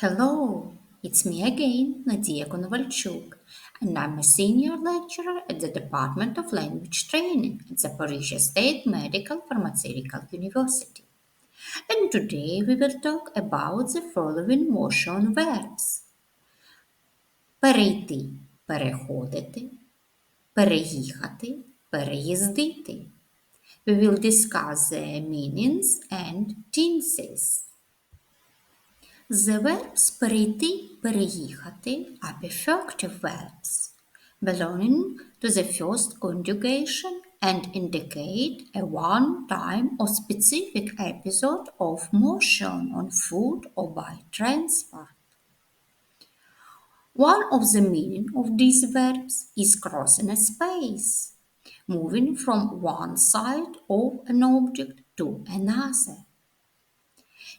Hello, it's me again, Nadia Konovalchuk, and I'm a senior lecturer at the Department of Language Training at Zaporizhia State Medical Pharmaceutical University. And today we will talk about the following motion verbs. Перейти, переходити, переїхати, переїздити. We will discuss the meanings and tenses. The verbs перейти, переїхати are perfective verbs belonging to the first conjugation and indicate a one-time or specific episode of motion on foot or by transport. One of the meaning of these verbs is crossing a space, moving from one side of an object to another.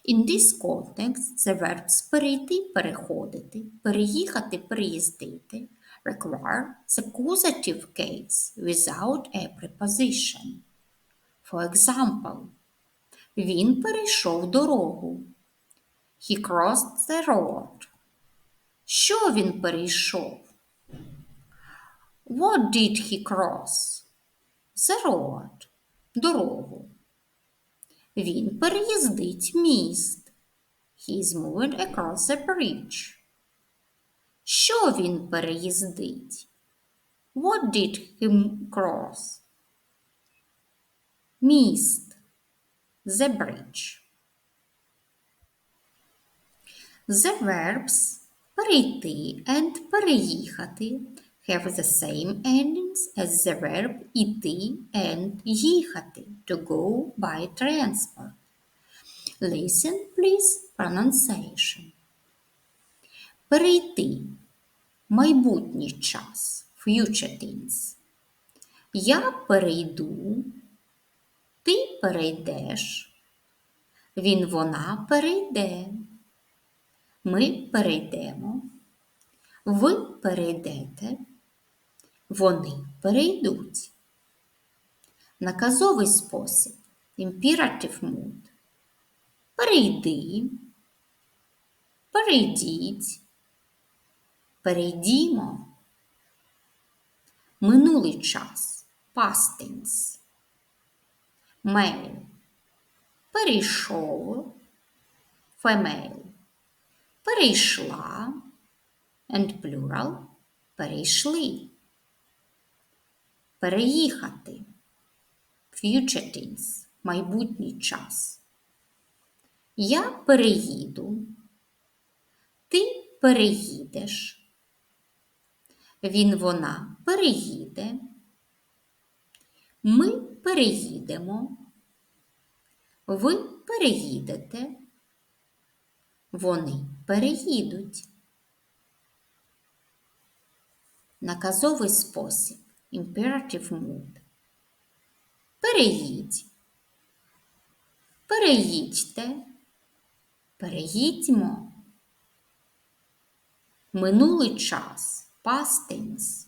In this context, the verbs перейти, переходити, переїхати, переїздити require the accusative case without a preposition. For example, він перейшов дорогу. He crossed the road. Що він перейшов? What did he cross? The road. Дорогу. Він переїздить міст. He is moving across a bridge. Що він переїздить? What did he cross? Міст. The bridge. The verbs перейти and переїхати have the same endings as the verb іти and їхати to go by transport. Listen, please, pronunciation. Перейти. Майбутній час. Future tense. Я перейду. Ти перейдеш. Він вона перейде. Ми перейдемо. Ви перейдете. Вони перейдуть. Наказовий спосіб. Imperative mood. Перейди. Перейдіть. Перейдімо. Минулий час. Tense. Male. Перейшов. Female. Перейшла. And plural. Перейшли. Переїхати. Future tense. Майбутній час. Я переїду. Ти переїдеш. Він вона переїде. Ми переїдемо. Ви переїдете. Вони переїдуть. Наказовий спосіб. Imperative mood. Переїдь. Переїдьте. Переїдьмо. Минулий час. Past tense.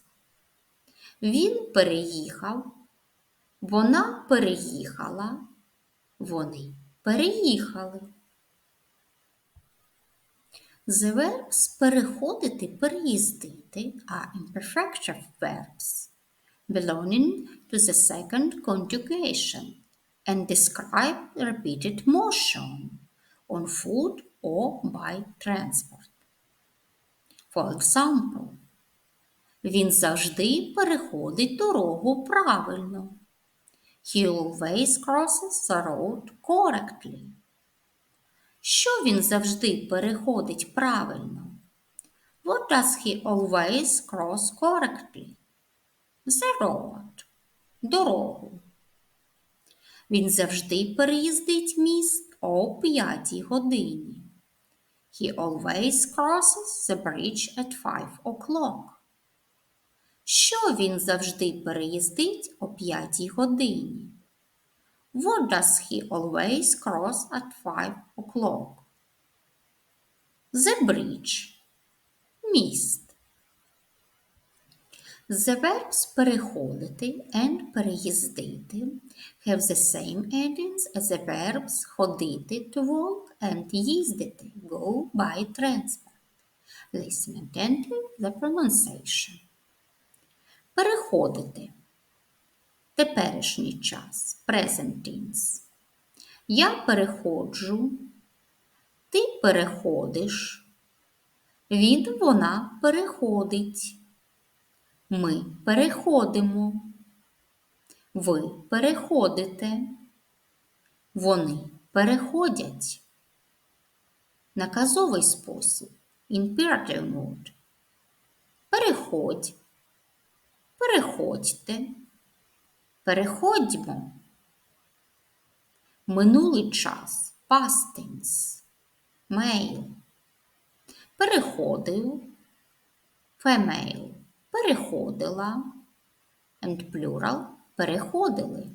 Він переїхав. Вона переїхала. Вони переїхали. The verbs переходити, переїздити are imperfective verbs belonging to the second conjugation and describe repeated motion on foot or by transport. For example, він завжди переходить дорогу правильно. He always crosses the road correctly. Що він завжди переходить правильно? What does he always cross correctly? The road. Дорогу. Він завжди переїздить міст о п'ятій годині. He always crosses the bridge at five o'clock. Що він завжди переїздить о п'ятій годині? What does he always cross at five o'clock? The bridge. Міст. The verbs переходити and переїздити have the same endings as the verbs ходити to walk and їздити go by transport. Listen attentively the pronunciation. Переходити. Теперішній час. Present tense. Я переходжу. Ти переходиш. Він, вона переходить. Ми переходимо. Ви переходите. Вони переходять. Наказовий спосіб. Imperative mode. Переходь. Переходьте. Переходьмо. Минулий час. Past tense. Male. Переходив. Female. Переходила. And plural. Переходили.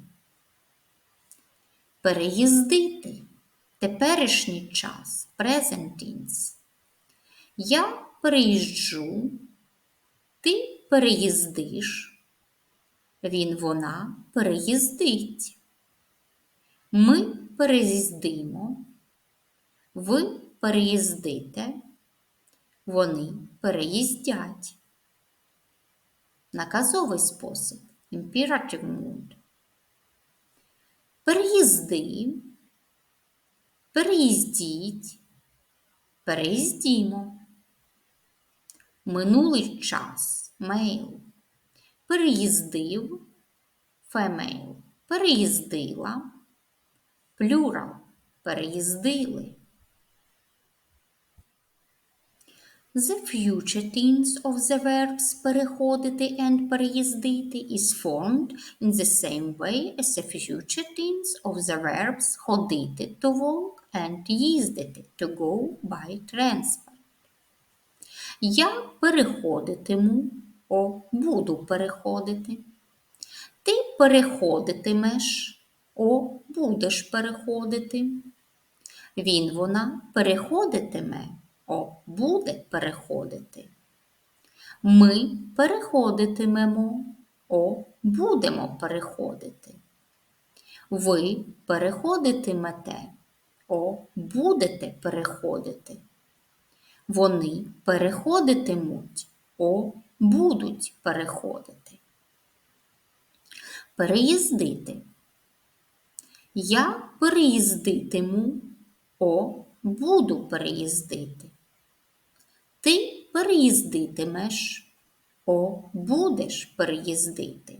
Переїздити. Теперішній час. Present tense. Я переїжджу. Ти переїздиш. Він, вона переїздить. Ми переїздимо. Ви переїздите. Вони переїздять. Наказовий спосіб. Imperative mood. Переїзди. Переїздіть. Переїздімо. Минулий час. Мейл. Переїздив. Фемейл. Переїздила. Плюрал. Переїздили. The future tense of the verbs переходити and переїздити is formed in the same way as the future tense of the verbs ходити to walk and їздити to go by transport. Я переходитиму, о, буду переходити. Ти переходитимеш, о, будеш переходити. Він, вона переходитиме, о, буде переходити. Ми переходитимемо, о, будемо переходити. Ви переходитимете, о, будете переходити. Вони переходитимуть, о, будуть переходити. Переїздити. Я переїздитиму, о, буду переїздити. Ти переїздитимеш, о, будеш переїздити.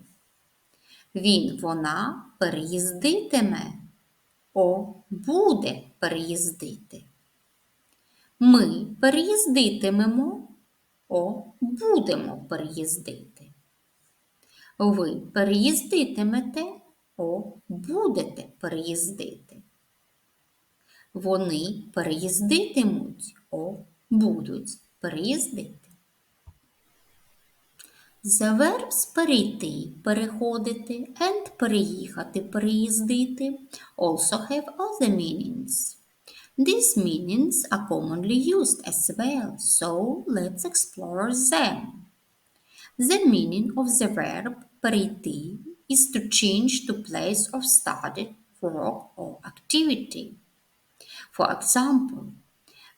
Він, вона переїздитиме, о, буде переїздити. Ми переїздитимемо, о, будемо переїздити. Ви переїздитимете, о, будете переїздити. Вони переїздитимуть, о, будуть переїздити. The verbs перейти, переходити and переїхати, переїздити also have other meanings. These meanings are commonly used as well, so let's explore them. The meaning of the verb перейти is to change to place of study, work or activity. For example,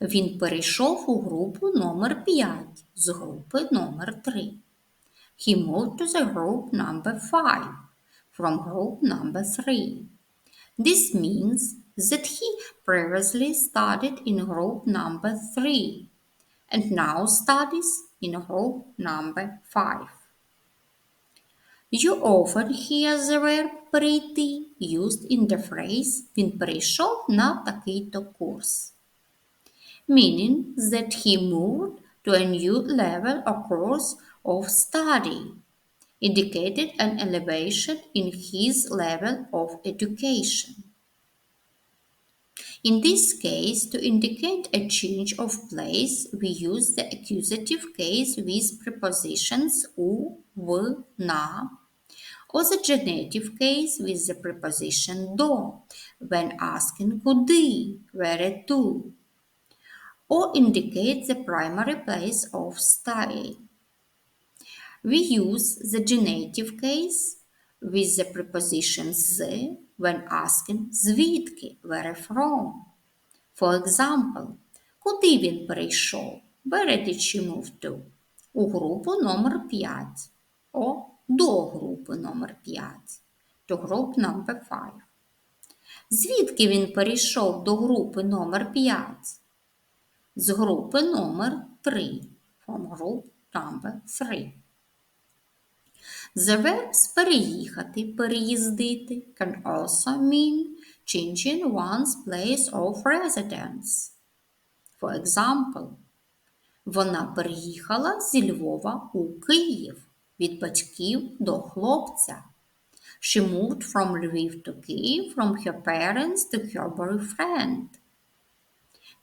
він перейшов у групу номер 5 з групи номер 3. He moved to the group number 5 from group number 3. This means that he previously studied in group number 3 and now studies in group number 5. You often hear the verb перейти used in the phrase Він перейшов на такий-то курс. Meaning that he moved to a new level or course of study, indicated an elevation in his level of education. In this case, to indicate a change of place, we use the accusative case with prepositions у, в, на, or the genitive case with the preposition до when asking куди, where to, Or indicate the primary place of study. We use the genitive case with the preposition з when asking звідки, where from. For example, куди він перейшов? Where did she move to? У групу номер 5. О, до групи номер 5. To group number 5. Звідки він перейшов до групи номер 5? З групи номер 3. From group number 3. The verbs переїхати, переїздити can also mean changing one's place of residence. For example, вона переїхала зі Львова у Київ від батьків до хлопця. She moved from Lviv to Kyiv from her parents to her boyfriend.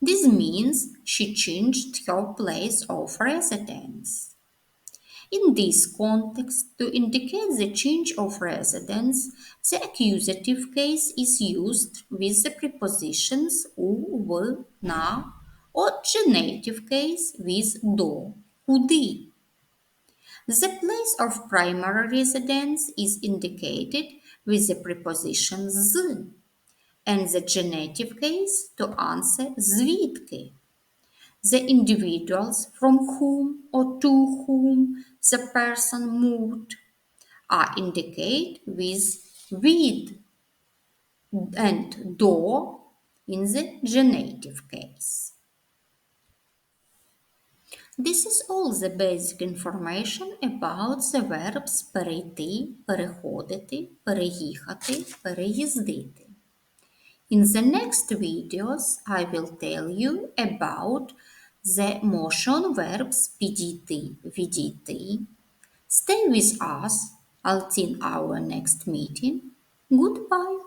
This means she changed her place of residence. In this context, to indicate the change of residence, the accusative case is used with the prepositions у, в, на, or genitive case with до, куди. The place of primary residence is indicated with the preposition з, and the genitive case to answer звідки. The individuals from whom or to whom the person moved are indicated with with and до in the genitive case. This is all the basic information about the verbs перейти, переходити, переїхати, переїздити. In the next videos I will tell you about the motion verbs PDT, VDT. Stay with us until our next meeting. Goodbye.